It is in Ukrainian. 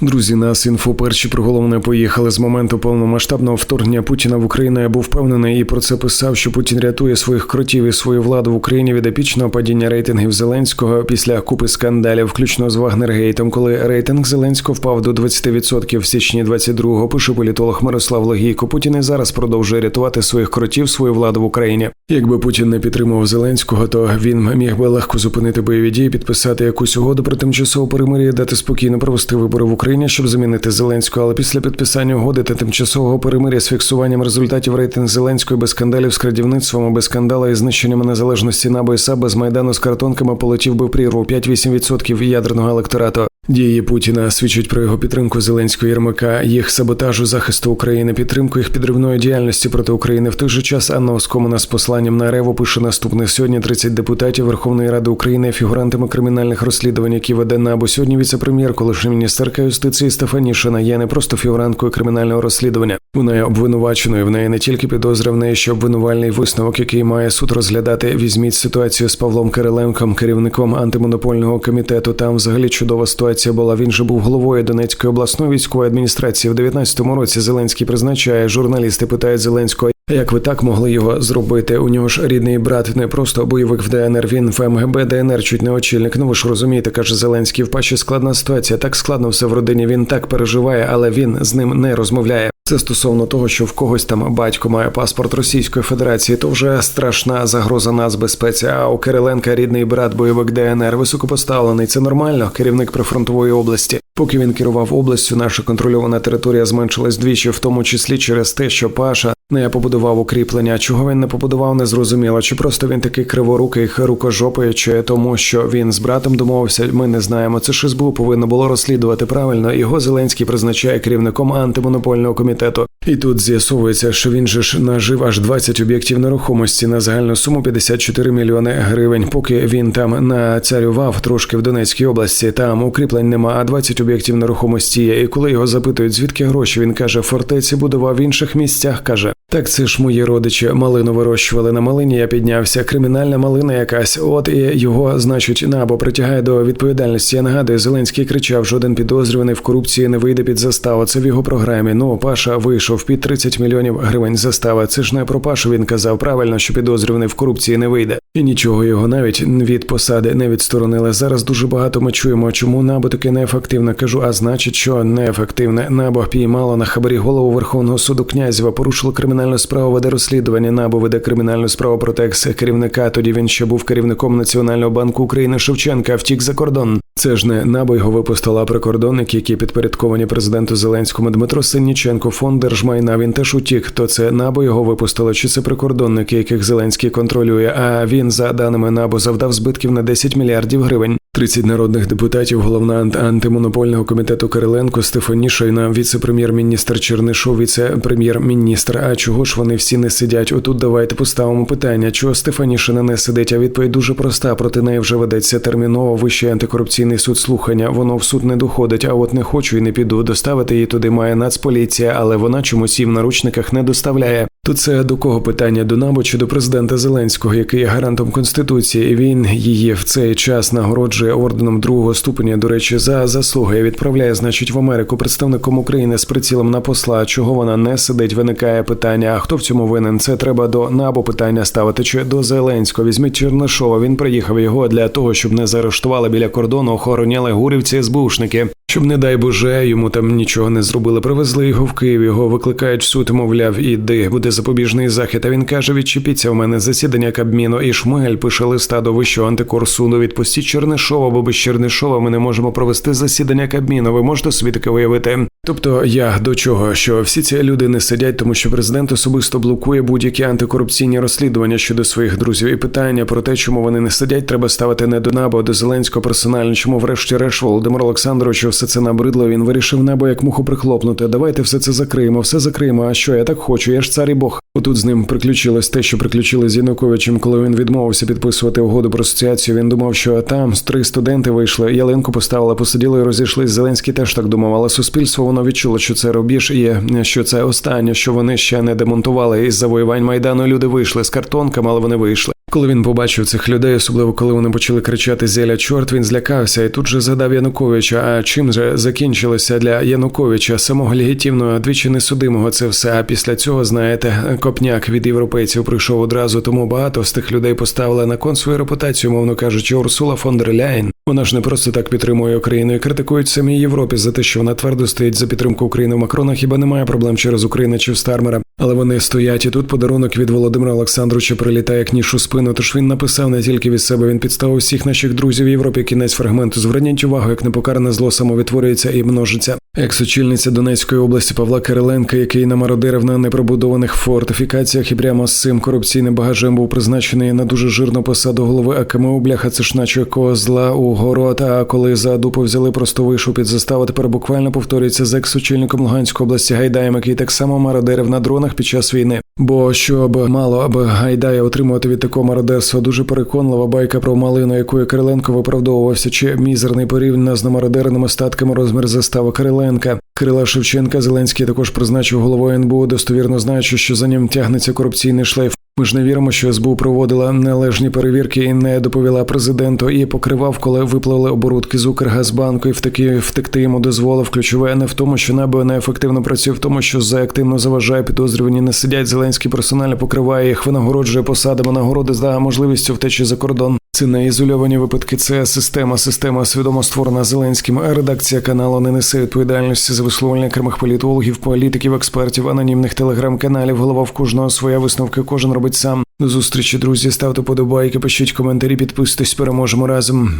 Друзі, нас інфо перші про головне поїхали з моменту повномасштабного вторгнення Путіна в Україну. Я був впевнений і про це писав, що Путін рятує своїх кротів і свою владу в Україні від епічного падіння рейтингів Зеленського після купи скандалів, включно з Вагнергейтом, коли рейтинг Зеленського впав до 20% в січні 22-го, Пише політолог Мирослав Логійко. Путін і зараз продовжує рятувати своїх кротів, свою владу в Україні. Якби Путін не підтримував Зеленського, то він міг би легко зупинити бойові дії, підписати якусь угоду про тимчасове перемир'я, дати спокійно провести вибори в Україні, щоб замінити Зеленського. Але після підписання угоди та тимчасового перемир'я з фіксуванням результатів рейтинг Зеленської без скандалів з крадівництвом, без скандала і знищеннями незалежності на і без майдану з картонками полетів би в прірву 5-8% ядерного електорату. Дії Путіна свідчать про його підтримку Зеленського Єрмака, їх саботажу захисту України, підтримку їх підривної діяльності проти України. В той же час Анна Оскомина з посланням на Реву пише наступне сьогодні. 30 депутатів Верховної Ради України, фігурантами кримінальних розслідувань, які веде НАБУ. Сьогодні віце-прем'єр, колишня міністерка юстиції Стефанішина є не просто фігуранткою кримінального розслідування. Вона є обвинуваченою. В неї не тільки підозра, в неї ще обвинувальний висновок, який має суд розглядати. Візьміть ситуацію з Павлом Кириленком, керівником антимонопольного комітету. Там взагалі чудова ситуація була. Він же був головою Донецької обласної військової адміністрації. В 19-му році Зеленський призначає. Журналісти питають Зеленського. Як ви так могли його зробити? У нього ж рідний брат не просто бойовик в ДНР. Він в МГБ ДНР чуть не очільник. Ну ви ж розумієте, каже Зеленський. В паші складна ситуація. Так складно все в родині. Він так переживає, але він з ним не розмовляє. Це стосовно того, що в когось там батько має паспорт Російської Федерації, то вже страшна загроза нацбезпеці. А у Кириленка рідний брат бойовик ДНР високопоставлений. Це нормально, керівник прифронтової області. Поки він керував областю, наша контрольована територія зменшилась двічі, в тому числі через те, що Паша не побудував укріплення. Чого він не побудував, не зрозуміло. Чи просто він такий криворукий, рукожопий, чи тому, що він з братом домовився. Ми не знаємо. Це ж СБУ повинно було розслідувати правильно. Його Зеленський призначає керівником антимонопольного комітету. І тут з'ясовується, що він же ж нажив аж 20 об'єктів нерухомості на загальну суму 54 мільйони гривень. Поки він там нацарював трошки в Донецькій області, там укріплень нема, а 20 об'єктів нерухомості є. І коли його запитують, звідки гроші, він каже, фортеці будував в інших місцях. каже. Так це ж мої родичі малину вирощували на малині. Я піднявся. Кримінальна малина якась. От і його, значить, набо притягає до відповідальності. Я нагадую, Зеленський кричав: жоден підозрюваний в корупції не вийде під заставу. Це в його програмі. Ну, Паша вийшов під 30 мільйонів гривень застава. Це ж не про Пашу. Він казав правильно, що підозрюваний в корупції не вийде. І нічого його навіть від посади не відсторонили. Зараз дуже багато ми чуємо, чому набо таке неефективне. Кажу, а значить, що неефективне набо піймало на хабарі голову Верховного суду князєва, порушило кримінальну справу, веде розслідування. Набо веде кримінальну справу проти екс керівника. Тоді він ще був керівником Національного банку України Шевченка. Втік за кордон. Це ж не набо його випустила прикордонники, які підпорядковані президенту Зеленському Дмитро Синніченко, фонд держмайна. Він теж утік. То це набо його випустило, чи це прикордонники, яких Зеленський контролює? А він за даними НАБУ завдав збитків на 10 мільярдів гривень. 30 народних депутатів, головна антимонопольного комітету Кириленко, Стефані Шайна, віце-прем'єр-міністр Чернишов, віце-прем'єр-міністр. А чого ж вони всі не сидять? Отут давайте поставимо питання, чого Стефанішина не сидить. А відповідь дуже проста. Проти неї вже ведеться терміново вищий антикорупційний суд слухання. Воно в суд не доходить. А от не хочу і не піду. Доставити її туди має нацполіція, але вона чомусь її в наручниках не доставляє. То це до кого питання до НАБУ чи до президента Зеленського, який є гарантом конституції. Він її в цей час нагороджує орденом другого ступеня. До речі, за заслуги відправляє, значить, в Америку представником України з прицілом на посла. Чого вона не сидить? Виникає питання. А хто в цьому винен? Це треба до НАБУ питання ставити чи до Зеленського. Візьміть Чернишова. Він приїхав його для того, щоб не заарештували біля кордону, охороняли гурівці СБУшники. Щоб, не дай Боже, йому там нічого не зробили. Привезли його в Київ. Його викликають в суд, мовляв, іди, буде запобіжний захід. А він каже: відчепіться в мене засідання Кабміну. І Шмель пише листа до вищого антикорсуну. Відпустіть Чернишова, бо без Чернишова ми не можемо провести засідання Кабміну. Ви можете собі таке виявити? Тобто я до чого, що всі ці люди не сидять, тому що президент особисто блокує будь-які антикорупційні розслідування щодо своїх друзів. І питання про те, чому вони не сидять, треба ставити не до НАБУ, а до Зеленського персонально. Чому, врешті-решт, Володимир Олександровичу все це набридло? Він вирішив небо як муху прихлопнути. Давайте все це закриємо, все закриємо. А що я так хочу? Я ж цар і Бог. Отут з ним приключилось те, що приключили з Януковичем, коли він відмовився підписувати угоду про асоціацію. Він думав, що там три студенти вийшли. Ялинку поставили, посиділи і розійшлись. Зеленський теж так думав, але суспільство воно відчуло, що це рубіж і що це останнє, що вони ще не демонтували із завоювань майдану. Люди вийшли з картонками, але вони вийшли. Коли він побачив цих людей, особливо коли вони почали кричати Зеля, чорт, він злякався і тут же згадав Януковича. А чим же закінчилося для Януковича, самого легітимного, двічі несудимого це все. А після цього, знаєте, копняк від європейців прийшов одразу. Тому багато з тих людей поставили на кон свою репутацію, мовно кажучи, Урсула фон дер Ляйн. Вона ж не просто так підтримує Україну і критикують самій Європі за те, що вона твердо стоїть за підтримку України в Макрона. Хіба немає проблем через Україну чи в Стармера? Але вони стоять і тут подарунок від Володимира Олександровича прилітає як ніж у спину. Тож він написав не тільки від себе, він підставив всіх наших друзів в Європі. Кінець фрагменту. Зверніть увагу, як непокаране зло самовитворюється і множиться. Екс-очільниця Донецької області Павла Кириленка, який намародерив на непробудованих фортифікаціях і прямо з цим корупційним багажем був призначений на дуже жирну посаду голови АКМУ. Бляха, це ж наче козла у город. А коли за дупу взяли, просто вийшов під заставу. Тепер буквально повторюється з екс-очільником Луганської області Гайдаєм, який так само мародерив на дронах під час війни. Бо щоб мало аби Гайдая отримувати від такого мародерства, дуже переконлива байка про малину, якою Кириленко виправдовувався, чи мізерний порівняно з намародереними статками розмір застави Кириленка. Кирила Шевченка Зеленський також призначив головою НБУ, достовірно знаючи, що за ним тягнеться корупційний шлейф. Ми ж не віримо, що СБУ проводила належні перевірки і не доповіла президенту і покривав, коли випливли оборудки з Укргазбанку, і втеки втекти йому дозволив. Ключове не в тому, що НАБУ неефективно працює, в тому, що за активно заважає підозрювані не сидять. Зеленський персонально покриває їх, винагороджує посадами нагороди за можливістю втечі за кордон. Це не ізольовані випадки, це система, система свідомо створена Зеленським. Редакція каналу не несе відповідальності за висловлення окремих політологів, політиків, експертів, анонімних телеграм-каналів. Голова в кожного своя висновки, кожен робить сам. До зустрічі, друзі. Ставте подобайки, пишіть коментарі, підписуйтесь, переможемо разом.